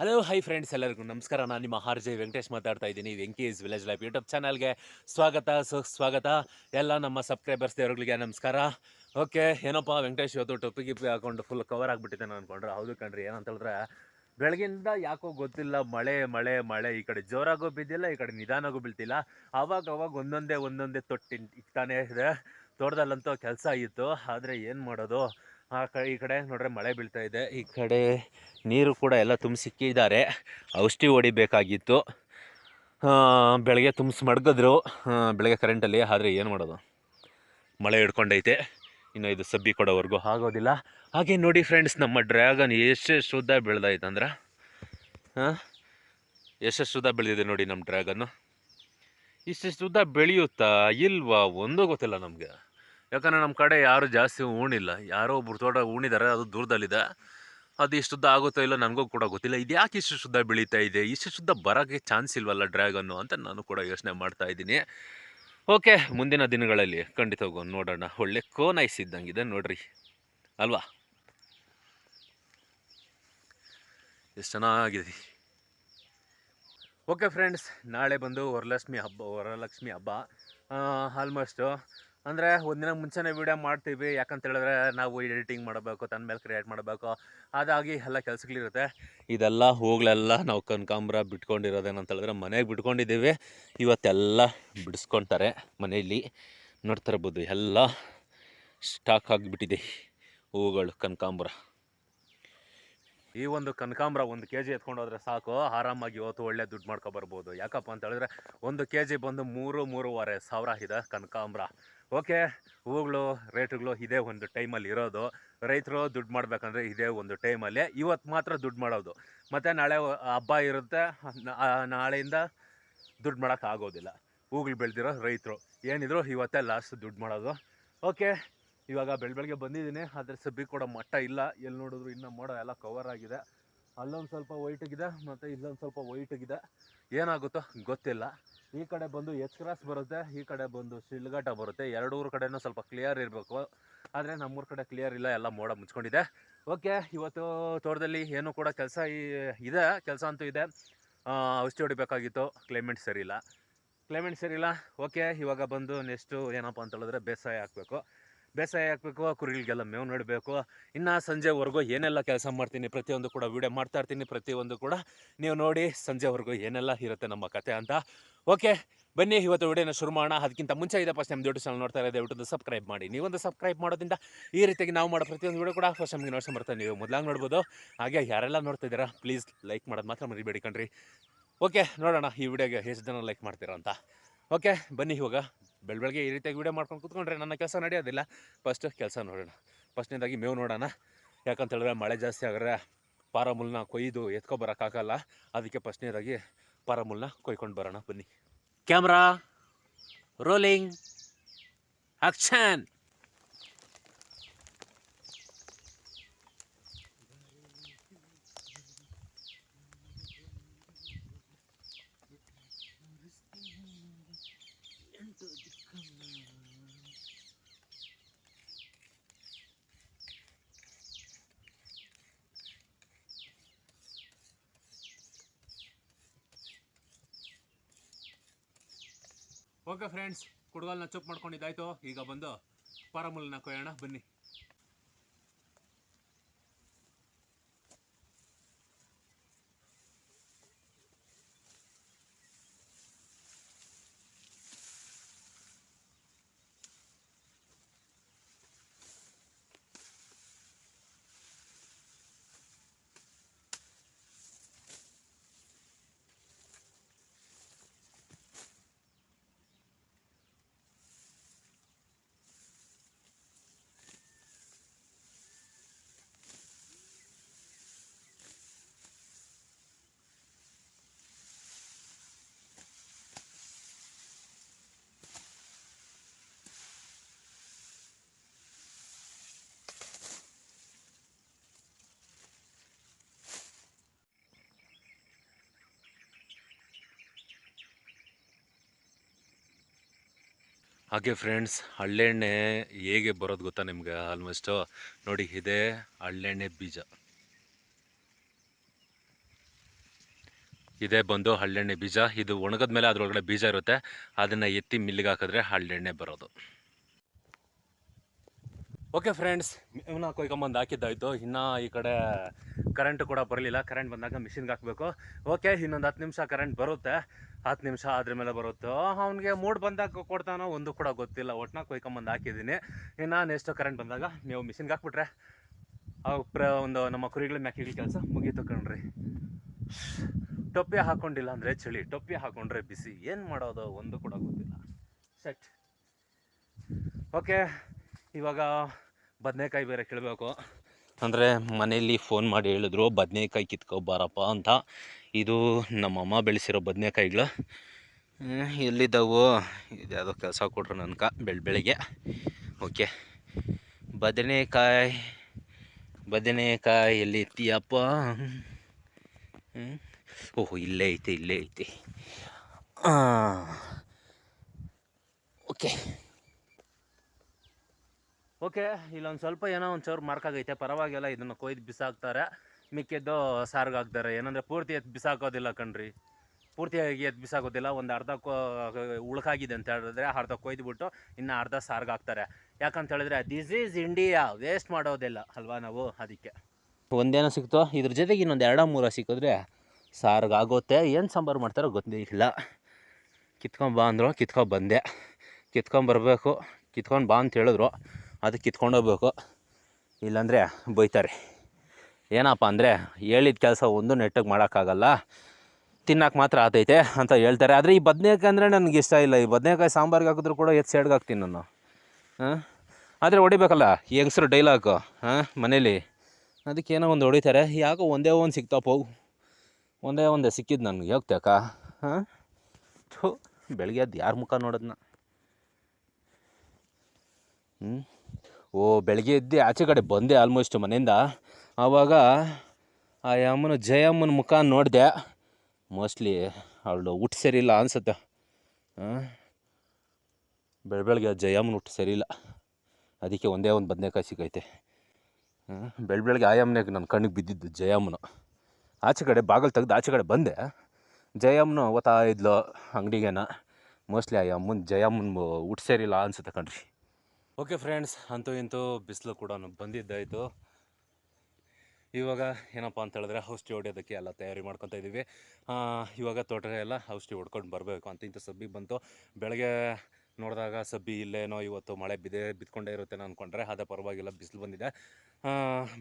Hello hi friends ಎಲ್ಲರಿಗೂ ನಮಸ್ಕಾರ. ನಾನು ನಿಮ್ಮ ಆರ್ ಜೆ ವೆಂಕಟೇಶ್ ಮಾತಾಡ್ತಾ ಇದ್ದೀನಿ. ವೆಂಕೀಸ್ ವಿಲೇಜ್ ಲೈಫ್ ಯೂಟ್ಯೂಬ್ ಚಾನಲ್ಗೆ ಸ್ವಾಗತ, ಸುಸ್ವಾಗತ. ಎಲ್ಲ ನಮ್ಮ ಸಬ್ಸ್ಕ್ರೈಬರ್ಸ್ ದೇವರುಗಳಿಗೆ ನಮಸ್ಕಾರ. ಓಕೆ ಏನಪ್ಪ ವೆಂಕಟೇಶ್ ಇವತ್ತು ಟೊಪ್ಪಿ ಗಿಪ್ಪಿ ಹಾಕೊಂಡು ಫುಲ್ ಕವರ್ ಆಗಿಬಿಟ್ಟಿದೆ ನಾನು ಅಂದ್ಕೊಂಡ್ರೆ ಹೌದು ಕಣ್ರಿ, ಏನಂತ ಹೇಳಿದ್ರೆ ಬೆಳಗಿಂದ ಯಾಕೋ ಗೊತ್ತಿಲ್ಲ, ಮಳೆ ಮಳೆ ಮಳೆ. ಈ ಕಡೆ ಜೋರಾಗೂ ಬಿದ್ದಿಲ್ಲ, ಈ ಕಡೆ ನಿಧಾನಾಗೂ ಬೀಳ್ತಿಲ್ಲ. ಆವಾಗ ಅವಾಗ ಒಂದೊಂದೇ ಒಂದೊಂದೇ ತೊಟ್ಟಿ ಇಕ್ತಾನೆ ಇದೆ. ತೋಟದಲ್ಲಂತೂ ಕೆಲಸ ಆಗಿತ್ತು ಆದರೆ ಏನು ಮಾಡೋದು? ಆ ಕಡೆ ಈ ಕಡೆ ನೋಡ್ರೆ ಮಳೆ ಬೀಳ್ತಾ ಇದೆ. ಈ ಕಡೆ ನೀರು ಕೂಡ ಎಲ್ಲ ತುಂಬಿಸಿಕ್ಕಿದ್ದಾರೆ ಔಷಧಿ ಹೊಡಿಬೇಕಾಗಿತ್ತು. ಬೆಳಗ್ಗೆ ತುಂಬಿಸಿ ಮಡ್ಗಿದ್ರು ಬೆಳಗ್ಗೆ ಕರೆಂಟಲ್ಲಿ, ಆದರೆ ಏನು ಮಾಡೋದು? ಮಳೆ ಹಿಡ್ಕೊಂಡೈತೆ. ಇನ್ನು ಇದು ಸಬ್ಬಿ ಕೊಡೋವರೆಗೂ ಆಗೋದಿಲ್ಲ. ಹಾಗೆ ನೋಡಿ ಫ್ರೆಂಡ್ಸ್ ನಮ್ಮ ಡ್ರ್ಯಾಗನ್ ಎಷ್ಟು ಉದ್ದ ಬೆಳೆದೈತೆ ಅಂದ್ರೆ? ಹಾಂ, ಎಷ್ಟು ಶುದ್ಧ ಬೆಳೆದಿದೆ ನೋಡಿ ನಮ್ಮ ಡ್ರ್ಯಾಗನ್ನು ಇಷ್ಟೆಷ್ಟು ಶುದ್ಧ ಬೆಳೆಯುತ್ತಾ ಇಲ್ವಾ? ಒಂದೂ ಗೊತ್ತಿಲ್ಲ ನಮಗೆ. ಯಾಕಂದರೆ ನಮ್ಮ ಕಡೆ ಯಾರು ಜಾಸ್ತಿ ಉಣಿಲ್ಲ ಯಾರೋ ಒಬ್ರು ತೋಟ ಉಣಿದ್ದಾರೆ ಅದು ದೂರದಲ್ಲಿದೆ. ಅದು ಇಷ್ಟುದ್ದ ಆಗುತ್ತೋ ಇಲ್ಲ ನನಗೂ ಕೂಡ ಗೊತ್ತಿಲ್ಲ. ಇದು ಯಾಕೆ ಇಷ್ಟು ಶುದ್ಧ ಬೆಳೀತಾ ಇದೆ? ಇಷ್ಟು ಶುದ್ಧ ಬರೋಕ್ಕೆ ಚಾನ್ಸ್ ಇಲ್ವಲ್ಲ ಡ್ರ್ಯಾಗನ್ನು ಅಂತ ನಾನು ಕೂಡ ಯೋಚನೆ ಮಾಡ್ತಾ ಇದ್ದೀನಿ. ಓಕೆ, ಮುಂದಿನ ದಿನಗಳಲ್ಲಿ ಖಂಡಿತ ಹೋಗೋ, ನೋಡೋಣ. ಒಳ್ಳೆ ಕೋನೈಸ್ ಇದ್ದಂಗಿದೆ ನೋಡ್ರಿ. ಅಲ್ವಾ? ಎಷ್ಟು ಚೆನ್ನಾಗಿದೆ. ಓಕೆ ಫ್ರೆಂಡ್ಸ್, ನಾಳೆ ಬಂದು ವರಲಕ್ಷ್ಮಿ ಹಬ್ಬ ವರಲಕ್ಷ್ಮಿ ಹಬ್ಬ. ಆಲ್ಮೋಸ್ಟು ಅಂದರೆ ಒಂದಿನ ಮುಂಚೆನೇ ವೀಡಿಯೋ ಮಾಡ್ತೀವಿ. ಯಾಕಂತ ಹೇಳಿದ್ರೆ ನಾವು ಎಡಿಟಿಂಗ್ ಮಾಡಬೇಕು ತನ್ನ ಮೇಲೆ ಕ್ರಿಯೇಟ್ ಮಾಡಬೇಕು. ಅದಾಗಿ ಎಲ್ಲ ಕೆಲಸಗಳಿರುತ್ತೆ. ಇದೆಲ್ಲ ಹೋಗ್ಲೆಲ್ಲ ನಾವು ಕನಕಾಂಬ್ರ ಬಿಟ್ಕೊಂಡಿರೋದೇನಂತ ಹೇಳಿದ್ರೆ ಮನೆಗೆ ಬಿಟ್ಕೊಂಡಿದ್ದೀವಿ. ಇವತ್ತೆಲ್ಲ ಬಿಡಿಸ್ಕೊತಾರೆ ಮನೆಯಲ್ಲಿ ನೋಡ್ತಾ ಇರ್ಬೋದು ಎಲ್ಲ ಸ್ಟಾಕ್ ಆಗಿಬಿಟ್ಟಿದೆ ಹೂಗಳು, ಕನಕಾಂಬ್ರ. ಈ ಒಂದು ಕನಕಾಂಬ್ರ ಒಂದು ಕೆ ಜಿ ಎತ್ಕೊಂಡು ಹೋದ್ರೆ ಸಾಕು. ಆರಾಮಾಗಿ ಇವತ್ತು ಒಳ್ಳೆ ದುಡ್ಡು ಮಾಡ್ಕೊಬರ್ಬೋದು ಯಾಕಪ್ಪ ಅಂತ ಹೇಳಿದ್ರೆ, ಒಂದು ಕೆ ಜಿ ಬಂದು ಮೂರು, ಮೂರುವರೆ ಸಾವಿರ ಇದೆ ಕನಕಾಂಬ್ರ. ಓಕೆ, ಹೂಗಳು ರೇಟುಗಳು ಇದೇ ಒಂದು ಟೈಮಲ್ಲಿ ಇರೋದು. ರೈತರು ದುಡ್ಡು ಮಾಡಬೇಕಂದ್ರೆ ಇದೇ ಒಂದು ಟೈಮಲ್ಲಿ. ಇವತ್ತು ಮಾತ್ರ ದುಡ್ಡು ಮಾಡೋದು. ಮತ್ತು ನಾಳೆ ಹಬ್ಬ ಇರುತ್ತೆ. ನಾಳೆಯಿಂದ ದುಡ್ಡು ಮಾಡೋಕ್ಕಾಗೋದಿಲ್ಲ ಹೂಗಳು ಬೆಳೆದಿರೋ ರೈತರು. ಏನಿದ್ರು ಇವತ್ತೇ ಲಾಸ್ಟ್ ದುಡ್ಡು ಮಾಡೋದು. ಓಕೆ, ಇವಾಗ ಬೆಳ ಬೆಳಗ್ಗೆ ಬಂದಿದ್ದೀನಿ. ಆದರೆ ಸಬ್ಬಿ ಕೂಡ ಮಟ್ಟ ಇಲ್ಲ. ಎಲ್ಲಿ ನೋಡಿದ್ರು ಇನ್ನೂ ಮೋಡ ಎಲ್ಲ ಕವರ್ ಆಗಿದೆ. ಅಲ್ಲೊಂದು ಸ್ವಲ್ಪ ವೈಟಿಗಿದೆ ಮತ್ತು ಇಲ್ಲೊಂದು ಸ್ವಲ್ಪ ವೈಟಿಗಿದೆ ಏನಾಗುತ್ತೋ ಗೊತ್ತಿಲ್ಲ. ಈ ಕಡೆ ಬಂದು ಎಚ್ ಕ್ರಾಸ್ ಬರುತ್ತೆ, ಈ ಕಡೆ ಬಂದು ಶಿಲ್ಘಟ್ಟ ಬರುತ್ತೆ. ಎರಡೂರು ಕಡೆನೂ ಸ್ವಲ್ಪ ಕ್ಲಿಯರ್ ಇರಬೇಕು. ಆದರೆ ನಮ್ಮೂರ ಕಡೆ ಕ್ಲಿಯರ್ ಇಲ್ಲ, ಎಲ್ಲ ಮೋಡ ಮುಚ್ಕೊಂಡಿದೆ. ಓಕೆ, ಇವತ್ತು ತೋಟದಲ್ಲಿ ಏನೂ ಕೂಡ ಕೆಲಸ ಇದೆ, ಕೆಲಸ ಅಂತೂ ಇದೆ. ಔಷಧಿ ಹೊಡಿಬೇಕಾಗಿತ್ತು, ಕ್ಲೈಮೇಟ್ ಸರಿ ಇಲ್ಲ ಕ್ಲೈಮೇಟ್ ಸರಿ ಇಲ್ಲ ಓಕೆ, ಇವಾಗ ಬಂದು ನೆಕ್ಸ್ಟು ಏನಪ್ಪ ಅಂತ ಹೇಳಿದ್ರೆ ಬೇಸಾಯ ಹಾಕಬೇಕು. ಬೇಸಾಯ ಹಾಕಬೇಕು ಕುರಿಗಳಿಗೆಲ್ಲ ಮೇವು ನೆಡಬೇಕು. ಇನ್ನು ಸಂಜೆವರೆಗೂ ಏನೆಲ್ಲ ಕೆಲಸ ಮಾಡ್ತೀನಿ ಪ್ರತಿಯೊಂದು ಕೂಡ ವೀಡಿಯೋ ಮಾಡ್ತಾ ಇರ್ತೀನಿ, ಪ್ರತಿಯೊಂದು ಕೂಡ ನೀವು ನೋಡಿ ಸಂಜೆವರೆಗೂ ಏನೆಲ್ಲ ಇರುತ್ತೆ ನಮ್ಮ ಕತೆ ಅಂತ. ಓಕೆ, ಬನ್ನಿ, ಇವತ್ತು ವಿಡಿಯೋನ ಶುರು ಮಾಡೋಣ. ಅದಕ್ಕಿಂತ ಮುಂಚೆ ಇದೆ ಫಸ್ಟ್ ನಮ್ಮ ದೊಡ್ಡ ಚಾನಲ್ ನೋಡ್ತಾ ಇರೋದು, ದಯವಿಟ್ಟು ಸಬ್ಸ್ಕ್ರೈಬ್ ಮಾಡಿ. ನೀವೊಂದು ಸಬ್ಸ್ಕ್ರೈಬ್ ಮಾಡೋದ್ರಿಂದ ಈ ರೀತಿಯಾಗಿ ನಾವು ಮಾಡೋ ಪ್ರತಿಯೊಂದು ವಿಡಿಯೋ ಕೂಡ ಫಸ್ಟ್ ನಮಗೆ ನೋಡ್ಸೋ ಬರ್ತಾರೆ. ನೀವು ಮೊದಲಾಗಿ ನೋಡ್ಬೋದು. ಹಾಗೆ ಯಾರೆಲ್ಲ ನೋಡ್ತಾ ಇದ್ದೀರಾ, ಪ್ಲೀಸ್ ಲೈಕ್ ಮಾಡೋದು ಮಾತ್ರ ಮರಿಬೇಡಿ ಕಣ್ರಿ. ಓಕೆ, ನೋಡೋಣ ಈ ವಿಡಿಯೋಗೆ ಎಷ್ಟು ಜನ ಲೈಕ್ ಮಾಡ್ತೀರಾ ಅಂತ. ಓಕೆ, ಬನ್ನಿ ಇವಾಗ. ಬೆಳ ಬೆಳಗ್ಗೆ ಈ ರೀತಿಯಾಗಿ ವಿಡಿಯೋ ಮಾಡ್ಕೊಂಡು ಕೂತ್ಕೊಂಡ್ರೆ ನನ್ನ ಕೆಲಸ ನಡೆಯೋದಿಲ್ಲ. ಫಸ್ಟ್ ಕೆಲಸ ನೋಡೋಣ. ಫಸ್ಟ್ನೇದಾಗಿ ಮೇವು ನೋಡೋಣ. ಯಾಕಂತ ಹೇಳಿದ್ರೆ ಮಳೆ ಜಾಸ್ತಿ ಆಗಿದ್ರೆ ಪಾರಮುಲ್ನ ಕೊಯ್ದು ಎತ್ಕೊಬರೋಕ್ಕಾಗಲ್ಲ ಅದಕ್ಕೆ ಫಸ್ಟ್ನೇದಾಗಿ ಪಾರಮುಲ್ನ ಕೊಯ್ಕೊಂಡು ಬರೋಣ ಬನ್ನಿ. Camera rolling action okay friends ಕುಡ್ಗಲ್ನ ಚುಪ್ ಮಾಡ್ಕೊಂಡಿದ್ದಾಯ್ತು. ಈಗ ಬಂದು ಪಾರಮುಲ್ನ ಕೊಯ್ಯೋಣ ಬನ್ನಿ. ಹಾಗೆ ಫ್ರೆಂಡ್ಸ್ ಹಳ್ಳೆಣ್ಣೆ ಹೇಗೆ ಬರೋದು ಗೊತ್ತಾ ನಿಮ್ಗೆ? ಆಲ್ಮೋಸ್ಟು ನೋಡಿ ಇದೆ ಹಳ್ಳೆಣ್ಣೆ ಬೀಜ. ಇದೇ ಬಂದು ಹಳ್ಳೆಣ್ಣೆ ಬೀಜ. ಇದು ಒಣಗದ ಮೇಲೆ ಅದರೊಳಗಡೆ ಬೀಜ ಇರುತ್ತೆ. ಅದನ್ನು ಎತ್ತಿ ಮಿಲ್ಲಿಗೆ ಹಾಕಿದ್ರೆ ಹಳ್ಳೆಣ್ಣೆ ಬರೋದು. ಓಕೆ ಫ್ರೆಂಡ್ಸ್ ಇವನ್ನ ಕೊಯ್ಕೊಂಬಂದು ಹಾಕಿದ್ದಾಯಿತು. ಇನ್ನು ಈ ಕಡೆ ಕರೆಂಟ್ ಕೂಡ ಬರಲಿಲ್ಲ. ಕರೆಂಟ್ ಬಂದಾಗ ಮಿಷಿನ್ಗೆ ಹಾಕಬೇಕು. ಓಕೆ ಇನ್ನೊಂದು ಹತ್ತು ನಿಮಿಷ ಕರೆಂಟ್ ಬರುತ್ತೆ. ಹತ್ತು ನಿಮಿಷ ಅದ್ರ ಮೇಲೆ ಬರುತ್ತೋ? ಅವ್ನಿಗೆ ಮೂಡ್ ಬಂದಾಗ ಕೊಡ್ತಾನೋ? ಒಂದು ಕೂಡ ಗೊತ್ತಿಲ್ಲ. ಒಟ್ನಾಗ ಕೊಯ್ಕೊಂಬಂದು ಹಾಕಿದ್ದೀನಿ. ಇನ್ನು ನೆಕ್ಸ್ಟ್ ಕರೆಂಟ್ ಬಂದಾಗ ನೀವು ಮಿಷಿನ್ಗೆ ಹಾಕ್ಬಿಟ್ರೆ ಪ್ರ, ಒಂದು ನಮ್ಮ ಕುರಿಗಳ ಮ್ಯಾಕಿಗಳ ಕೆಲಸ ಮುಗೀತು ಕಣ್ರಿ. ಟೊಪ್ಪಿ ಹಾಕೊಂಡಿಲ್ಲ ಅಂದರೆ ಚಳಿ. ಟೊಪ್ಪಿ ಹಾಕೊಂಡ್ರೆ ಬಿಸಿ. ಏನು ಮಾಡೋದು? ಒಂದು ಕೂಡ ಗೊತ್ತಿಲ್ಲ. ಸೆಟ್ ಓಕೆ ಇವಾಗ ಬದನೆಕಾಯಿ ಬೇರೆ ಕೇಳಬೇಕು. ಅಂದರೆ ಮನೆಯಲ್ಲಿ ಫೋನ್ ಮಾಡಿ ಹೇಳಿದ್ರು, ಬದನೆಕಾಯಿ ಕಿತ್ಕೊಬಾರಪ್ಪ ಅಂತ. ಇದು ನಮ್ಮಮ್ಮ ಬೆಳೆಸಿರೋ ಬದನೆಕಾಯಿಗಳು. ಎಲ್ಲಿದ್ದಾವು ಇದ್ಯಾವುದೋ ಕೆಲಸ ಕೊಟ್ರು ನನ್ಕ ಬೆಳ, ಬೆಳಿಗ್ಗೆ. ಓಕೆ. ಬದನೆಕಾಯಿ ಬದನೆಕಾಯಿ ಎಲ್ಲಿ ಇತ್ತೀಯಪ್ಪ ಹ್ಮ್? ಓಹ್, ಇಲ್ಲೇ ಐತಿ ಇಲ್ಲೇ ಐತಿ. ಓಕೆ. ಓಕೆ, ಇಲ್ಲೊಂದು ಸ್ವಲ್ಪ ಏನೋ ಒಂದು ಚೂರು ಮಾರ್ಕ್ ಆಗೈತೆ. ಪರವಾಗಿಲ್ಲ, ಇದನ್ನು ಕೊಯ್ದು ಬಿಸಾಕ್ತಾರೆ. ಮಿಕ್ಕಿದ್ದು ಸಾರ್ಗೆ ಹಾಕ್ತಾರೆ. ಏನಂದರೆ ಪೂರ್ತಿ ಎತ್ತು ಬಿಸಾಕೋದಿಲ್ಲ ಕಣ್ರಿ. ಪೂರ್ತಿಯಾಗಿ ಎತ್ತು ಬಿಸಾಕೋದಿಲ್ಲ. ಒಂದು ಅರ್ಧ ಉಳುಕಾಗಿದೆ ಅಂತ ಹೇಳಿದ್ರೆ ಅರ್ಧ ಕೊಯ್ದುಬಿಟ್ಟು ಇನ್ನು ಅರ್ಧ ಸಾರ್ಗೆ ಹಾಕ್ತಾರೆ. ಯಾಕಂತ ಹೇಳಿದ್ರೆ ದಿಸ್ ಈಸ್ ಇಂಡಿಯಾ ವೇಸ್ಟ್ ಮಾಡೋದಿಲ್ಲ. ಅಲ್ವಾ ನಾವು? ಅದಕ್ಕೆ. ಒಂದೇನೋ ಸಿಕ್ತೋ. ಇದ್ರ ಜೊತೆಗೆ ಇನ್ನೊಂದು ಎರಡ ಮೂರ ಸಿಕ್ಕಿದ್ರೆ ಸಾರ್ಗೆ ಆಗುತ್ತೆ. ಏನು ಸಾಂಬಾರು ಮಾಡ್ತಾರೋ ಗೊತ್ತಿಲ್ಲ. ಕಿತ್ಕೊಂಬ ಅಂದರು. ಕಿತ್ಕೊಂಡು ಬಂದೆ. ಕಿತ್ಕೊಂಬರ್ಬೇಕು ಕಿತ್ಕೊಂಡು ಬಾ ಅಂತ ಹೇಳಿದ್ರು. ಅದಕ್ಕೆ ಕಿತ್ಕೊಂಡೋಗ್ಬೇಕು ಇಲ್ಲಾಂದರೆ ಬೈತಾರೆ. ಏನಪ್ಪ ಅಂದರೆ ಹೇಳಿದ ಕೆಲಸ ಒಂದು ನೆಟ್ಟಗೆ ಮಾಡೋಕ್ಕಾಗಲ್ಲ. ತಿನ್ನಕ್ಕೆ ಮಾತ್ರ ಆತೈತೆ ಅಂತ ಹೇಳ್ತಾರೆ. ಆದರೆ ಈ ಬದನೇಕಾಯಿ ಅಂದರೆ ನನಗೆ ಇಷ್ಟ ಇಲ್ಲ. ಈ ಬದನೇಕಾಯಿ ಸಾಂಬಾರಿಗೆ ಹಾಕಿದ್ರು ಕೂಡ ಎತ್ತು ಸೈಡ್ಗೆ ಹಾಕ್ತೀನಿ ನಾನು. ಹಾಂ? ಆದರೆ ಹೊಡಿಬೇಕಲ್ಲ ಹೆಂಗಸ್ರು ಡೈಲಾಗು ಹಾಂ, ಮನೇಲಿ. ಅದಕ್ಕೆ ಏನೋ ಒಂದು ಹೊಡಿತಾರೆ. ಯಾಕೋ ಒಂದೇ ಒಂದು ಸಿಕ್ತಪ್ಪ ಹೋಗು ಒಂದೇ ಒಂದೇ ಸಿಕ್ಕಿದ್ದು ನನಗೆ. ಹೋಗ್ತ್ಯಾಕ ಹಾಂ? ಥೂ, ಬೆಳಗ್ಗೆ ಅದು ಯಾರ ಮುಖ ನೋಡೋದನ್ನ ಹ್ಞೂ ಓ, ಬೆಳಗ್ಗೆ ಎದ್ದು ಆಚೆ ಕಡೆ ಬಂದೆ ಆಲ್ಮೋಸ್ಟ್ ಮನೆಯಿಂದ. ಆವಾಗ ಆ ಯಮ್ಮನ ಜಯಮ್ಮನ ಮುಖ ನೋಡಿದೆ, ಮೋಸ್ಟ್ಲಿ ಅವಳು ಹುಟ್ಟು ಸರಿಯಿಲ್ಲ ಅನ್ಸುತ್ತೆ. ಬೆಳ ಬೆಳಗ್ಗೆ ಜಯಮ್ಮನ ಹುಟ್ಟು ಸರಿಯಿಲ್ಲ. ಅದಕ್ಕೆ ಒಂದೇ ಒಂದು ಬದನೆಕಾಯಿ ಸಿಕ್ಕೈತೆ ಬೆಳ ಬೆಳಗ್ಗೆ ಆಯಮ್ಮನಾಗ ನನ್ನ ಕಣ್ಣಿಗೆ ಬಿದ್ದಿದ್ದು ಜಯಮ್ಮನ. ಆಚೆ ಕಡೆ ಬಾಗಿಲು ತೆಗ್ದು ಆಚೆ ಕಡೆ ಬಂದೆ. ಜಯಮ್ಮನ ಓತಾ ಇದ್ಲು ಅಂಗಡಿಗೇನ. ಮೋಸ್ಟ್ಲಿ ಆ ಯಮ್ಮನ, ಜಯಮ್ಮನ ಹುಟ್ಟು ಸೇರಿಲ್ಲ ಅನ್ಸುತ್ತೆ ಕಣ್ರಿ. ಓಕೆ ಫ್ರೆಂಡ್ಸ್, ಅಂತೂ ಇಂತೂ ಬಿಸಿಲು ಕೂಡ ಬಂದಿದ್ದಾಯಿತು. ಇವಾಗ ಏನಪ್ಪ ಅಂತ ಹೇಳಿದ್ರೆ ಔಷಧಿ ಹೊಡೆಯೋದಕ್ಕೆ ಎಲ್ಲ ತಯಾರಿ ಮಾಡ್ಕೊತಾ ಇದ್ದೀವಿ. ಇವಾಗ ತೋಟ ಎಲ್ಲ ಔಷಧಿ ಹೊಡ್ಕೊಂಡು ಬರಬೇಕು ಅಂತ ಇಂಥ ಸಬ್ಬಿ ಬಂತು. ಬೆಳಗ್ಗೆ ನೋಡಿದಾಗ ಸಬ್ಬಿ ಇಲ್ಲೇನೋ ಇವತ್ತು ಮಳೆ ಬಿದ್ದೆ ಬಿದ್ಕೊಂಡೇ ಇರುತ್ತೆ ಅಂದ್ಕೊಂಡ್ರೆ ಅದೇ ಪರವಾಗಿಲ್ಲ, ಬಿಸಿಲು ಬಂದಿದೆ.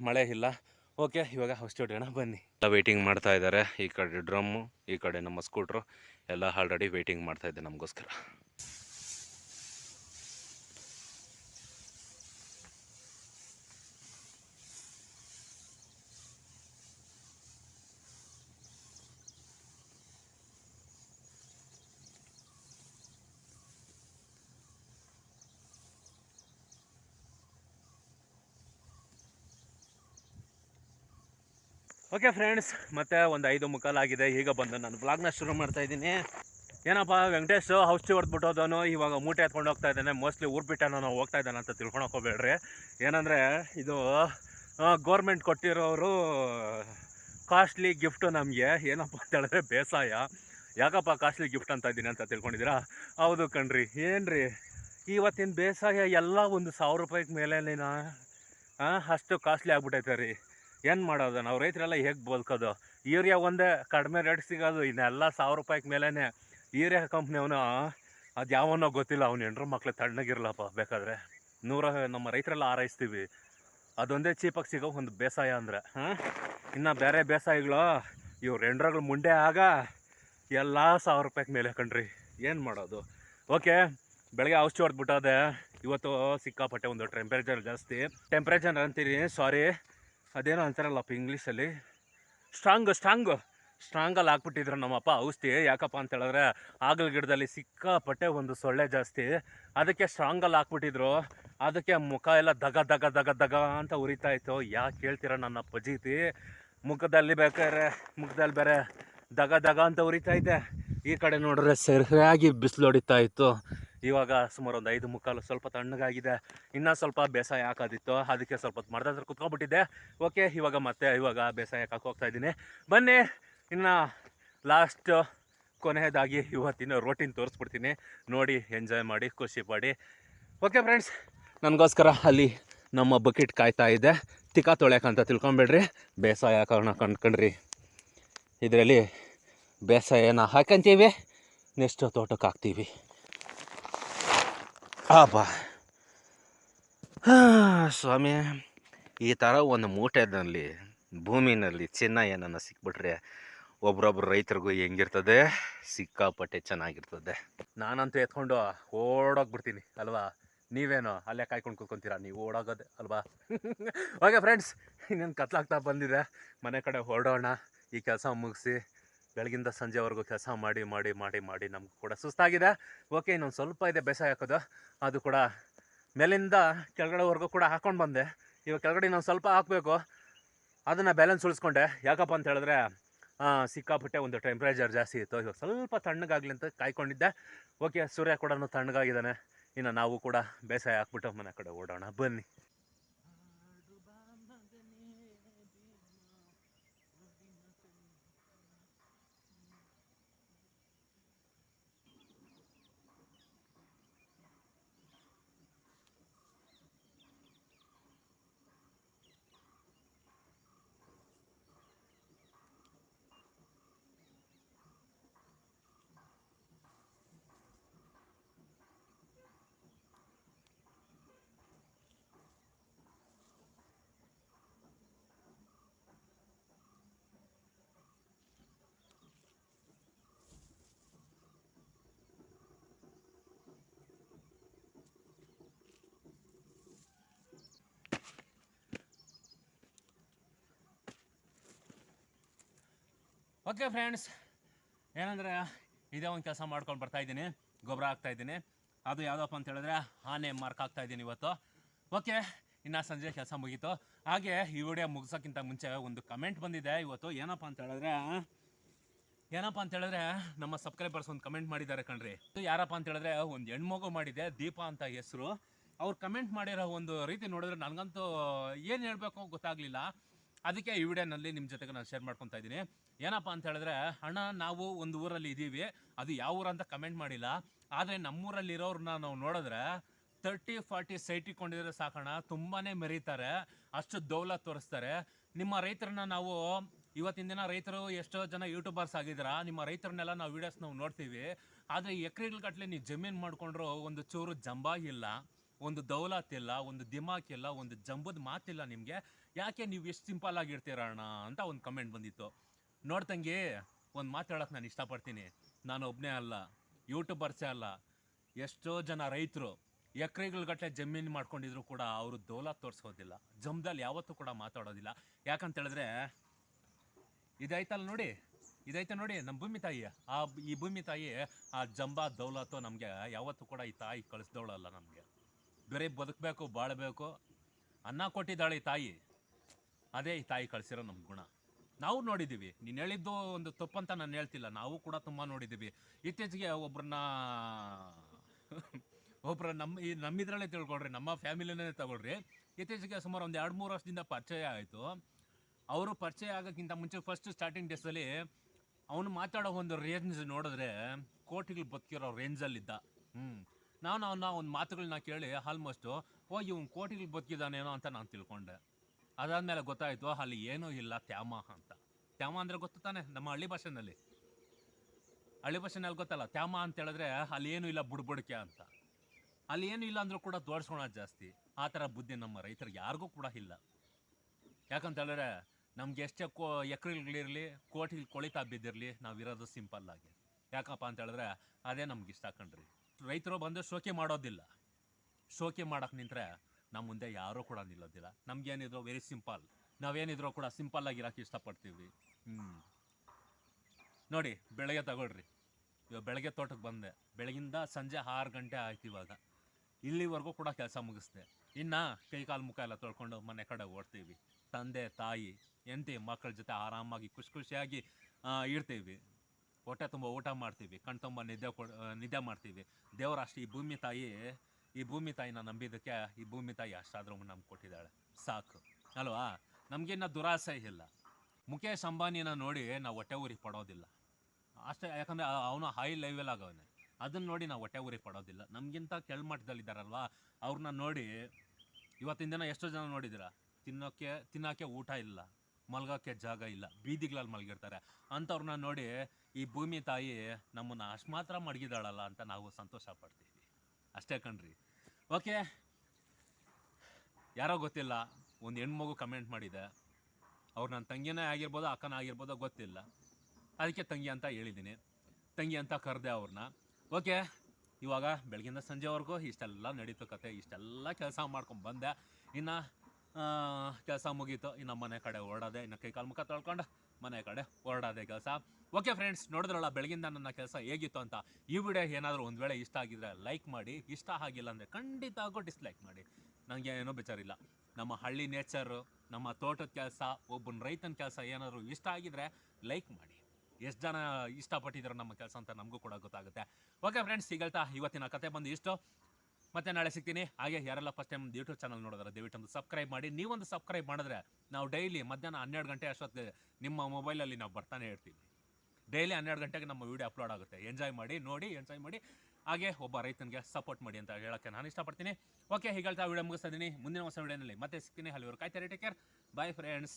ಮಳೆ ಇಲ್ಲ. ಓಕೆ ಇವಾಗ ಔಷಧಿ ಹೊಡೆಯೋಣ ಬನ್ನಿ. ಎಲ್ಲ ವೆಯ್ಟಿಂಗ್ ಮಾಡ್ತಾ ಇದ್ದಾರೆ. ಈ ಕಡೆ ಡ್ರಮ್ಮು ಈ ಕಡೆ ನಮ್ಮ ಸ್ಕೂಟ್ರು ಎಲ್ಲ ಆಲ್ರೆಡಿ ವೆಯ್ಟಿಂಗ್ ಮಾಡ್ತಾ ಇದ್ದೆ ನಮಗೋಸ್ಕರ. ಓಕೆ ಫ್ರೆಂಡ್ಸ್ ಮತ್ತೆ ಒಂದು ಐದು ಮುಕ್ಕಾಲಾಗಿದೆ ಈಗ ಬಂದು ನಾನು ಬ್ಲಾಗ್ನ ಶುರು ಮಾಡ್ತಾ ಇದ್ದೀನಿ. ಏನಪ್ಪ, ವೆಂಕಟೇಶ್ ಔಷಧಿ ಹೊಡೆದ್ಬಿಟ್ಟೋದನು ಇವಾಗ ಮೂಟೆ ಎತ್ಕೊಂಡು ಹೋಗ್ತಾ ಇದ್ದಾನೆ. ಮೋಸ್ಟ್ಲಿ ಊರು ಬಿಟ್ಟ ನಾನು ಹೋಗ್ತಾ ಇದ್ದಾನೆ ಅಂತ ತಿಳ್ಕೊಳಕ್ಕೆ ಹೋಗ್ಬೇಡ್ರಿ. ಏನಂದರೆ, ಇದು ಗೋರ್ಮೆಂಟ್ ಕೊಟ್ಟಿರೋರು ಕಾಸ್ಟ್ಲಿ ಗಿಫ್ಟು ನಮಗೆ. ಏನಪ್ಪ ಅಂತ ಹೇಳಿದ್ರೆ ಬೇಸಾಯ. ಯಾಕಪ್ಪ ಕಾಸ್ಟ್ಲಿ ಗಿಫ್ಟ್ ಅಂತ ಇದ್ದೀನಿ ಅಂತ ತಿಳ್ಕೊಂಡಿದ್ದೀರಾ? ಹೌದು ಕಣ್ರಿ. ಏನ್ರಿ? ಇವತ್ತಿನ ಬೇಸಾಯ ಎಲ್ಲ ಒಂದು ಸಾವಿರ ರೂಪಾಯಿಗೆ ಮೇಲೇನೇನಾ? ಅಷ್ಟು ಕಾಸ್ಟ್ಲಿ ಆಗ್ಬಿಟ್ಟೈತೆ ರೀ. ಏನು ಮಾಡೋದು? ನಾವು ರೈತರೆಲ್ಲ ಹೇಗೆ ಬದುಕೋದು? ಯೂರಿಯಾ ಒಂದೇ ಕಡಿಮೆ ರೇಟ್ ಸಿಗೋದು, ಇನ್ನೆಲ್ಲ ಸಾವಿರ ರೂಪಾಯಿಗೆ ಮೇಲೇ ಯೂರಿಯಾ ಕಂಪ್ನಿಯವನು ಅದು ಯಾವನೋ ಗೊತ್ತಿಲ್ಲ, ಅವ್ನು ಹೆಂಡ್ರ ಮಕ್ಳು ತಣ್ಣಗಿರ್ಲಪ್ಪ ಬೇಕಾದ್ರೆ. ನೂರ, ನಮ್ಮ ರೈತರೆಲ್ಲ ಆರೈಸ್ತೀವಿ. ಅದೊಂದೇ ಚೀಪಾಗಿ ಸಿಗೋ ಒಂದು ಬೇಸಾಯ ಅಂದರೆ, ಹಾಂ? ಇನ್ನು ಬೇರೆ ಬೇಸಾಯಗಳು, ಇವ್ರು ಹೆಂಡ್ರಗಳು ಮುಂಡೆ ಆಗ ಎಲ್ಲ ಸಾವಿರ ರೂಪಾಯಿಗೆ ಮೇಲೆ ಕಣ್ರಿ. ಏನು ಮಾಡೋದು? ಓಕೆ, ಬೆಳಗ್ಗೆ ಔಷಧಿ ಹೊಡೆದ್ಬಿಟ್ಟದೆ. ಇವತ್ತು ಸಿಕ್ಕಾಪಟ್ಟೆ ಒಂದು ಟೆಂಪ್ರೇಚರ್ ಜಾಸ್ತಿ. ಟೆಂಪ್ರೇಚರ್ ಅಂತೀರಿ ಸಾರಿ ಅದೇನೋ ಅಂತಾರಲ್ಲಪ್ಪ ಇಂಗ್ಲೀಷಲ್ಲಿ? Strong strong. ಸ್ಟ್ರಾಂಗಲ್ಲಿ ಹಾಕ್ಬಿಟ್ಟಿದ್ರು ನಮ್ಮಪ್ಪ ಔಷಧಿ. ಯಾಕಪ್ಪ ಅಂತ ಹೇಳಿದ್ರೆ ಆಗಲ್ ಗಿಡದಲ್ಲಿ ಸಿಕ್ಕಾಪಟ್ಟೆ ಒಂದು ಸೊಳ್ಳೆ ಜಾಸ್ತಿ. ಅದಕ್ಕೆ ಸ್ಟ್ರಾಂಗಲ್ಲಿ ಹಾಕ್ಬಿಟ್ಟಿದ್ರು. ಅದಕ್ಕೆ ಮುಖ ಎಲ್ಲ ದಗ ದಗ ದಗ ದಗ ಅಂತ ಉರಿತಾ ಇತ್ತು. ಯಾಕೆ ಹೇಳ್ತೀರ ನನ್ನ ಪಜೀತಿ ಮುಖದಲ್ಲಿ ಬೇಕಾದ್ರೆ, ಮುಖದಲ್ಲಿ ಬೇರೆ ದಗ ದಗ ಅಂತ ಉರಿತಾ ಇದೆ. ಈ ಕಡೆ ನೋಡಿದ್ರೆ ಸರಿಯಾಗಿ ಬಿಸಿಲು ಹೊಡಿತಾ ಇತ್ತು. ಇವಾಗ ಸುಮಾರು ಒಂದು ಐದು ಮುಕ್ಕಾಲು ಸ್ವಲ್ಪ ತಣ್ಣಗಾಗಿದೆ. ಇನ್ನೂ ಸ್ವಲ್ಪ ಬೇಸಾಯ ಹಾಕೋದಿತ್ತು. ಅದಕ್ಕೆ ಸ್ವಲ್ಪ ಮರದ ಹತ್ರ ಕುತ್ಕೊಂಡ್ಬಿಟ್ಟಿದ್ದೆ. ಓಕೆ, ಇವಾಗ ಮತ್ತೆ ಇವಾಗ ಬೇಸಾಯ ಹಾಕೋಗ್ತಾ ಹೋಗ್ತಾ ಇದ್ದೀನಿ. ಬನ್ನಿ, ಇನ್ನು ಲಾಸ್ಟ್ ಕೊನೆಯದಾಗಿ ಇವತ್ತಿನ ರೋಟಿನ್ ತೋರಿಸ್ಬಿಡ್ತೀನಿ. ನೋಡಿ ಎಂಜಾಯ್ ಮಾಡಿ, ಖುಷಿ ಪಡಿ. ಓಕೆ ಫ್ರೆಂಡ್ಸ್ ನನಗೋಸ್ಕರ ಅಲ್ಲಿ ನಮ್ಮ ಬಕೆಟ್ ಕಾಯ್ತಾ ಇದೆ. ತಿಕ್ಕ ತೊಳ್ಯಾಕಂತ ತಿಳ್ಕೊಂಬೇಡ್ರಿ. ಬೇಸಾಯ ಕಾರಣ ಕಂಡ್ಕೊಂಡ್ರಿ. ಇದರಲ್ಲಿ ಬೇಸಾಯನ ಹಾಕಂತೀವಿ ನೆಕ್ಸ್ಟ್ ತೋಟಕ್ಕೆ ಹಾಕ್ತೀವಿ. ಆಬಾ ಸ್ವಾಮಿ, ಈ ಥರ ಒಂದು ಮೂಟೆನಲ್ಲಿ ಭೂಮಿನಲ್ಲಿ ಚಿನ್ನ ಏನನ್ನ ಸಿಕ್ಬಿಟ್ರೆ ಒಬ್ರೊಬ್ರು ರೈತರಿಗೂ ಹೆಂಗಿರ್ತದೆ? ಸಿಕ್ಕಾಪಟ್ಟೆ ಚೆನ್ನಾಗಿರ್ತದೆ. ನಾನಂತೂ ಎತ್ಕೊಂಡು ಓಡೋಗ್ಬಿಡ್ತೀನಿ ಅಲ್ವಾ? ನೀವೇನು ಅಲ್ಲೇ ಕಾಯ್ಕೊಂಡು ಕೂತ್ಕೊಂತೀರಾ? ನೀವು ಓಡೋಗೋದೆ, ಅಲ್ವಾ? ಓಕೆ ಫ್ರೆಂಡ್ಸ್ ಇನ್ನೇನು ಕತ್ಲಾಗ್ತಾ ಬಂದಿದೆ. ಮನೆ ಕಡೆ ಹೊರಡೋಣ, ಈ ಕೆಲಸ ಮುಗಿಸಿ. ಬೆಳಗಿಂದ ಸಂಜೆವರೆಗೂ ಕೆಲಸ ಮಾಡಿ ಮಾಡಿ ಮಾಡಿ ಮಾಡಿ ನಮ್ಗೆ ಕೂಡ ಸುಸ್ತಾಗಿದೆ. ಓಕೆ, ಇನ್ನೊಂದು ಸ್ವಲ್ಪ ಇದೆ ಬೇಸಾಯ ಹಾಕೋದು. ಅದು ಕೂಡ ಮೇಲಿಂದ ಕೆಳಗಡೆವರೆಗೂ ಕೂಡ ಹಾಕ್ಕೊಂಡು ಬಂದೆ. ಇವಾಗ ಕೆಳಗಡೆ ಇನ್ನೊಂದು ಸ್ವಲ್ಪ ಹಾಕಬೇಕು. ಅದನ್ನು ಬ್ಯಾಲೆನ್ಸ್ ಉಳಿಸ್ಕೊಂಡೆ. ಯಾಕಪ್ಪ ಅಂತ ಹೇಳಿದ್ರೆ ಸಿಕ್ಕಾಪಟ್ಟೆ ಒಂದು ಟೆಂಪ್ರೇಚರ್ ಜಾಸ್ತಿ ಇತ್ತು. ಇವಾಗ ಸ್ವಲ್ಪ ತಣ್ಣಗಾಗಲಿ ಅಂತ ಕಾಯ್ಕೊಂಡಿದ್ದೆ. ಓಕೆ, ಸೂರ್ಯ ಕೂಡ ತಣ್ಣಗಾಗಿದ್ದಾನೆ. ಇನ್ನು ನಾವು ಕೂಡ ಬೇಸಾಯ ಹಾಕ್ಬಿಟ್ಟು ಮನೆ ಕಡೆ ಓಡೋಣ. ಬನ್ನಿ. ಓಕೆ ಫ್ರೆಂಡ್ಸ್ ಏನಂದರೆ ಇದೇ ಒಂದು ಕೆಲಸ ಮಾಡ್ಕೊಂಡು ಬರ್ತಾ ಇದ್ದೀನಿ. ಗೊಬ್ಬರ ಹಾಕ್ತಾ ಇದ್ದೀನಿ. ಅದು ಯಾವುದಪ್ಪ ಅಂತ ಹೇಳಿದ್ರೆ ಆನೆ ಮಾರ್ಕ್ ಹಾಕ್ತಾ ಇದ್ದೀನಿ ಇವತ್ತು. ಓಕೆ ಇನ್ನು ಸಂಜೆ ಕೆಲಸ ಮುಗೀತು. ಹಾಗೆ ಈ ವಿಡಿಯೋ ಮುಗಿಸೋಕ್ಕಿಂತ ಮುಂಚೆ ಒಂದು ಕಮೆಂಟ್ ಬಂದಿದೆ. ಇವತ್ತು ಏನಪ್ಪ ಅಂತ ಹೇಳಿದ್ರೆ, ಏನಪ್ಪ ಅಂತ ಹೇಳಿದ್ರೆ ನಮ್ಮ ಸಬ್ಸ್ಕ್ರೈಬರ್ಸ್ ಒಂದು ಕಮೆಂಟ್ ಮಾಡಿದ್ದಾರೆ ಕಣ್ರಿ. ಇದು ಯಾರಪ್ಪ ಅಂತ ಹೇಳಿದ್ರೆ, ಒಂದು ಹೆಣ್ಮಗು ಮಾಡಿದೆ, ದೀಪಾ ಅಂತ ಹೆಸರು. ಅವ್ರು ಕಮೆಂಟ್ ಮಾಡಿರೋ ಒಂದು ರೀತಿ ನೋಡಿದ್ರೆ ನನಗಂತೂ ಏನು ಹೇಳಬೇಕು ಗೊತ್ತಾಗ್ಲಿಲ್ಲ. ಅದಕ್ಕೆ ಈ ವಿಡಿಯೋನಲ್ಲಿ ನಿಮ್ಮ ಜೊತೆಗೆ ನಾನು ಶೇರ್ ಮಾಡ್ಕೊತಾ ಇದ್ದೀನಿ. ಏನಪ್ಪ ಅಂತ ಹೇಳಿದ್ರೆ ಹಣ ನಾವು ಒಂದು ಊರಲ್ಲಿ ಇದ್ದೀವಿ ಅದು ಯಾವ ಊರು ಅಂತ ಕಮೆಂಟ್ ಮಾಡಿಲ್ಲ. ಆದರೆ ನಮ್ಮೂರಲ್ಲಿರೋರನ್ನ ನಾವು ನೋಡಿದ್ರೆ ತರ್ಟಿ ಫಾರ್ಟಿ ಸೈಟ್ ಇಟ್ಕೊಂಡಿದ್ರೆ ಸಾಕಣ ತುಂಬಾ ಮೆರೀತಾರೆ. ಅಷ್ಟು ದೌಲ ತೋರಿಸ್ತಾರೆ. ನಿಮ್ಮ ರೈತರನ್ನ ನಾವು ಇವತ್ತಿನ ದಿನ ರೈತರು ಎಷ್ಟೋ ಜನ ಯೂಟ್ಯೂಬರ್ಸ್ ಆಗಿದ್ದೀರಾ. ನಿಮ್ಮ ರೈತರನ್ನೆಲ್ಲ ನಾವು ವಿಡಿಯೋಸ್ ನಾವು ನೋಡ್ತೀವಿ. ಆದರೆ ಎಕರೆಗಳ ಗಟ್ಟಲೆ ನೀವು ಜಮೀನು ಮಾಡಿಕೊಂಡ್ರು ಒಂದು ಚೂರು ಜಂಬಾಗಿಲ್ಲ. ಒಂದು ದೌಲತ್ ಇಲ್ಲ ಒಂದು ದಿಮಾಕ್ ಇಲ್ಲ ಒಂದು ಜಂಬದ ಮಾತಿಲ್ಲ ನಿಮಗೆ. ಯಾಕೆ ನೀವು ಎಷ್ಟು ಸಿಂಪಲ್ ಆಗಿರ್ತೀರ ಅಣ್ಣ ಅಂತ ಒಂದು ಕಮೆಂಟ್ ಬಂದಿತ್ತು. ನೋಡ್ತಂಗೆ ಒಂದು ಮಾತು ಹೇಳಕ್ಕೆ ನಾನು ಇಷ್ಟಪಡ್ತೀನಿ. ನಾನು ಒಬ್ಬನೇ ಅಲ್ಲ ಯೂಟ್ಯೂಬರ್ಸೇ ಅಲ್ಲ. ಎಷ್ಟೋ ಜನ ರೈತರು ಎಕರೆಗಳ ಗಟ್ಟಲೆ ಜಮೀನು ಮಾಡ್ಕೊಂಡಿದ್ರು ಕೂಡ ಅವರು ದೌಲಾತ್ ತೋರಿಸೋದಿಲ್ಲ ಜಮ್ದಲ್ಲಿ ಯಾವತ್ತೂ ಕೂಡ ಮಾತಾಡೋದಿಲ್ಲ. ಯಾಕಂತ ಹೇಳಿದ್ರೆ ಇದೈತಲ್ಲ ನೋಡಿ ಇದೈತೆ ನೋಡಿ ನಮ್ಮ ಭೂಮಿ ತಾಯಿ. ಆ ಈ ಭೂಮಿ ತಾಯಿ ಆ ಜಂಬಾ ದೌಲತ್ತು ನಮಗೆ ಯಾವತ್ತೂ ಕೂಡ ಈ ತಾಯಿ ಕಳಿಸ್ದವಳಲ್ಲ ನಮಗೆ. ಬೇರೆ ಬದುಕಬೇಕು, ಬಾಳಬೇಕು. ಅನ್ನ ಕೊಟ್ಟಿದ್ದಾಳೆ ಈ ತಾಯಿ. ಅದೇ ಈ ತಾಯಿ ಕಳಿಸಿರೋ ನಮ್ಮ ಗುಣ. ನಾವು ನೋಡಿದ್ದೀವಿ. ನೀನು ಹೇಳಿದ್ದು ಒಂದು ತಪ್ಪಂತ ನಾನು ಹೇಳ್ತಿಲ್ಲ. ನಾವು ಕೂಡ ತುಂಬ ನೋಡಿದ್ದೀವಿ. ಇತ್ತೀಚೆಗೆ ಒಬ್ರನ್ನ, ಒಬ್ರ ನಮ್ಮ ಈ ನಮ್ಮಿದ್ರಲ್ಲೇ ತಿಳ್ಕೊಳ್ರಿ, ನಮ್ಮ ಫ್ಯಾಮಿಲಿನೇ ತಗೊಳ್ರಿ. ಇತ್ತೀಚೆಗೆ ಸುಮಾರು ಒಂದು ಎರಡು ಮೂರು ವರ್ಷದಿಂದ ಪರಿಚಯ ಆಯಿತು. ಅವರು ಪರಿಚಯ ಆಗೋಕ್ಕಿಂತ ಮುಂಚೆ ಫಸ್ಟ್ ಸ್ಟಾರ್ಟಿಂಗ್ ಡೇಸಲ್ಲಿ ಅವನು ಮಾತಾಡೋ ಒಂದು ರೇಂಜ್ ನೋಡಿದ್ರೆ ಕೋಟಿಗಳು ಬದುಕಿರೋ ರೇಂಜಲ್ಲಿದ್ದ ಹ್ಞೂ ನಾನು ಅವನ ಒಂದು ಮಾತುಗಳನ್ನ ಕೇಳಿ ಆಲ್ಮೋಸ್ಟು ಓ, ಇವನು ಕೋಟಿಗಳು ಬದುಕಿದಾನೇನೋ ಅಂತ ನಾನು ತಿಳ್ಕೊಂಡೆ. ಅದಾದಮೇಲೆ ಗೊತ್ತಾಯಿತು ಅಲ್ಲಿ ಏನೂ ಇಲ್ಲ, ತ್ಯಾಮ ಅಂತ. ತ್ಯಾಮ ಅಂದರೆ ಗೊತ್ತು ತಾನೆ, ನಮ್ಮ ಹಳ್ಳಿ ಭಾಷೆನಲ್ಲಿ. ಹಳ್ಳಿ ಭಾಷೆನಲ್ಲಿ ಗೊತ್ತಲ್ಲ, ತ್ಯಾಮ ಅಂತ ಹೇಳಿದ್ರೆ ಅಲ್ಲಿ ಏನೂ ಇಲ್ಲ ಬುಡ್ಬುಡಿಕೆ ಅಂತ. ಅಲ್ಲಿ ಏನೂ ಇಲ್ಲ ಅಂದರೂ ಕೂಡ ತೋರಿಸ್ಕೊಳೋದು ಜಾಸ್ತಿ. ಆ ಥರ ಬುದ್ಧಿ ನಮ್ಮ ರೈತರಿಗೆ ಯಾರಿಗೂ ಕೂಡ ಇಲ್ಲ. ಯಾಕಂತ ಹೇಳಿದ್ರೆ, ನಮ್ಗೆ ಎಷ್ಟೇ ಕೋ ಎಕರೆಗಳಿರಲಿ ಕೋಟಿಲಿ ಕೊಳಿತಾ ಬಿದ್ದಿರಲಿ ನಾವಿರೋದು ಸಿಂಪಲ್ ಆಗಿ. ಯಾಕಪ್ಪ ಅಂತ ಹೇಳಿದ್ರೆ, ಅದೇ ನಮ್ಗೆ ಇಷ್ಟ ಕಣ್ರಿ. ರೈತರು ಬಂದು ಶೋಕೆ ಮಾಡೋದಿಲ್ಲ. ಶೋಕೆ ಮಾಡೋಕೆ ನಿಂತರೆ ನಮ್ಮ ಮುಂದೆ ಯಾರೂ ಕೂಡ ನಿಲ್ಲೋದಿಲ್ಲ. ನಮ್ಗೇನಿದ್ರು ವೆರಿ ಸಿಂಪಲ್ ನಾವೇನಿದ್ರು ಕೂಡ ಸಿಂಪಲ್ ಆಗಿರೋಕೆ ಇಷ್ಟಪಡ್ತೀವಿ. ಹ್ಞೂ ನೋಡಿ ಬೆಳಗ್ಗೆ ತಗೊಳ್ರಿ. ಇವಾಗ ಬೆಳಗ್ಗೆ ತೋಟಕ್ಕೆ ಬಂದೆ. ಬೆಳಗಿಂದ ಸಂಜೆ ಆರು ಗಂಟೆ ಆಯ್ತು ಇವಾಗ. ಇಲ್ಲಿವರೆಗೂ ಕೂಡ ಕೆಲಸ ಮುಗಿಸ್ದೆ. ಇನ್ನು ಕೈ ಕಾಲು ಮುಖ ಎಲ್ಲ ತೊಳ್ಕೊಂಡು ಮನೆ ಕಡೆ ಓಡ್ತೀವಿ. ತಂದೆ, ತಾಯಿ ಎಂತಿ ಮಕ್ಕಳ ಜೊತೆ ಆರಾಮಾಗಿ ಖುಷಿ ಖುಷಿಯಾಗಿ ಇರ್ತೀವಿ. ಹೊಟ್ಟೆ ತುಂಬ ಊಟ ಮಾಡ್ತೀವಿ, ಕಣ್ ತುಂಬ ನಿದ್ದೆ ಕೊಡ್ ನಿದ್ದೆ ಮಾಡ್ತೀವಿ. ದೇವರ ಅಷ್ಟು ಈ ಭೂಮಿ ತಾಯಿ, ಈ ಭೂಮಿ ತಾಯಿನ ನಂಬಿದ್ದಕ್ಕೆ ಈ ಭೂಮಿ ತಾಯಿ ಅಷ್ಟಾದ್ರೂ ನಮ್ಗೆ ಕೊಟ್ಟಿದ್ದಾಳೆ. ಸಾಕು. ಅಲ್ವಾ? ನಮಗಿನ್ನ ದುರಾಸೆ ಇಲ್ಲ. ಮುಖೇಶ್ ಅಂಬಾನಿನ ನೋಡಿ ನಾವು ಹೊಟ್ಟೆ ಊರಿ ಪಡೋದಿಲ್ಲ. ಅಷ್ಟೇ, ಯಾಕಂದರೆ ಅವನು ಹೈ ಲೆವೆಲ್ ಆಗವನೆ. ಅದನ್ನ ನೋಡಿ ನಾವು ಹೊಟ್ಟೆ ಊರಿಗೆ ಪಡೋದಿಲ್ಲ. ನಮಗಿಂತ ಕೆಳಮಟ್ಟದಲ್ಲಿದ್ದಾರಲ್ವಾ? ಅವ್ರನ್ನ ನೋಡಿ, ಇವತ್ತಿನ ದಿನ ಎಷ್ಟೋ ಜನ ನೋಡಿದ್ದೀರಾ? ತಿನ್ನೋಕ್ಕೆ ತಿನ್ನೋಕ್ಕೆ ಊಟ ಇಲ್ಲ. ಮಲ್ಗೋಕ್ಕೆ ಜಾಗ ಇಲ್ಲ ಬೀದಿಗಳಲ್ಲಿ ಮಲಗಿರ್ತಾರೆ. ಅಂಥವ್ರನ್ನ ನೋಡಿ ಈ ಭೂಮಿ ತಾಯಿ ನಮ್ಮನ್ನು ಅಷ್ಟು ಮಾತ್ರ ಮಡಗಿದಾಳಲ್ಲ ಅಂತ ನಾವು ಸಂತೋಷ ಪಡ್ತೀವಿ. ಅಷ್ಟೇ ಕಣ್ರಿ. ಓಕೆ, ಯಾರೋ ಗೊತ್ತಿಲ್ಲ, ಒಂದು ಹೆಣ್ಮಗು ಕಮೆಂಟ್ ಮಾಡಿದೆ. ಅವ್ರು ನನ್ನ ತಂಗಿನೇ ಆಗಿರ್ಬೋದು, ಅಕ್ಕನ ಆಗಿರ್ಬೋದೋ ಗೊತ್ತಿಲ್ಲ. ಅದಕ್ಕೆ ತಂಗಿ ಅಂತ ಹೇಳಿದ್ದೀನಿ. ತಂಗಿ ಅಂತ ಕರೆದೆ ಅವ್ರನ್ನ ಓಕೆ, ಇವಾಗ ಬೆಳಗಿಂದ ಸಂಜೆವರೆಗೂ ಇಷ್ಟೆಲ್ಲ ನಡೀತು ಕತೆ, ಇಷ್ಟೆಲ್ಲ ಕೆಲಸ ಮಾಡ್ಕೊಂಡು ಬಂದೆ. ಇನ್ನು ಕೆಲಸ ಮುಗೀತು. ಇನ್ನು ಮನೆ ಕಡೆ ಓಡೋದೆ, ಇನ್ನು ಕೈ ಕಾಲು ಮುಖ ತೊಳ್ಕೊಂಡು ಮನೆ ಕಡೆ ಹೊರಡೋದೆ ಕೆಲಸ. ಓಕೆ ಫ್ರೆಂಡ್ಸ್ ನೋಡಿದ್ರಲ್ಲ ಬೆಳಗಿಂದ ನನ್ನ ಕೆಲಸ ಹೇಗಿತ್ತು ಅಂತ? ಈ ವಿಡಿಯೋ ಏನಾದರೂ ಒಂದು ವೇಳೆ ಇಷ್ಟ ಆಗಿದ್ರೆ ಲೈಕ್ ಮಾಡಿ, ಇಷ್ಟ ಆಗಿಲ್ಲ ಅಂದರೆ ಖಂಡಿತ ಆಗೋ ಡಿಸ್ಲೈಕ್ ಮಾಡಿ. ನನಗೆ ಏನೋ ಬೇಜಾರಿಲ್ಲ. ನಮ್ಮ ಹಳ್ಳಿ ನೇಚರು ನಮ್ಮ ತೋಟದ ಕೆಲಸ, ಒಬ್ಬನ ರೈತನ ಕೆಲಸ ಏನಾದರೂ ಇಷ್ಟ ಆಗಿದ್ರೆ ಲೈಕ್ ಮಾಡಿ. ಎಷ್ಟು ಜನ ಇಷ್ಟಪಟ್ಟಿದ್ದಾರೆ ನಮ್ಮ ಕೆಲಸ ಅಂತ ನಮಗೂ ಕೂಡ ಗೊತ್ತಾಗುತ್ತೆ. ಓಕೆ ಫ್ರೆಂಡ್ಸ್ ಸಿಗಲ್ತಾ ಇವತ್ತಿನ ಕತೆ ಬಂದು ಇಷ್ಟು. ಮತ್ತೆ ನಾಳೆ ಸಿಗ್ತೀನಿ. ಹಾಗೆ ಯಾರೆಲ್ಲ ಫಸ್ಟ್ ಟೈಮ್ ಯೂಟ್ಯೂಬ್ ಚಾನಲ್ ನೋಡಿದ್ರೆ, ದಯವಿಟ್ಟು ಒಂದು ಸಬ್ಸ್ಕ್ರೈಬ್ ಮಾಡಿ. ನೀವೊಂದು ಸಬ್ಸ್ಕ್ರೈಬ್ ಮಾಡಿದ್ರೆ ನಾವು ಡೈಲಿ ಮಧ್ಯಾಹ್ನ ಹನ್ನೆರಡು ಗಂಟೆ ಅಷ್ಟೊತ್ತಿಗೆ ನಿಮ್ಮ ಮೊಬೈಲಲ್ಲಿ ನಾವು ಬರ್ತಾನೆ ಇರ್ತೀವಿ. ಡೈಲಿ ಹನ್ನೆರಡು ಗಂಟೆಗೆ ನಮ್ಮ ವೀಡಿಯೋ ಅಪ್ಲೋಡ್ ಆಗುತ್ತೆ. ಎಂಜಾಯ್ ಮಾಡಿ, ನೋಡಿ ಎಂಜಾಯ್ ಮಾಡಿ. ಹಾಗೆ ಒಬ್ಬ ರೈತನಿಗೆ ಸಪೋರ್ಟ್ ಮಾಡಿ ಅಂತ ಹೇಳೋಕ್ಕೆ ನಾನು ಇಷ್ಟಪಡ್ತೀನಿ. ಓಕೆ ಹೀಗಳ್ತಾ ವಿಡಿಯೋ ಮುಗಿಸ್ತಾ ಮುಂದಿನ ಹೊಸ ವೀಡಿಯೋನಲ್ಲಿ ಮತ್ತೆ ಸಿಗ್ತೀನಿ. ಅಲ್ಲಿವರು ಕಾಯ್ತಾರೆ ಟೇಕ್ ಕೇರ್ ಬಾಯ್ ಫ್ರೆಂಡ್ಸ್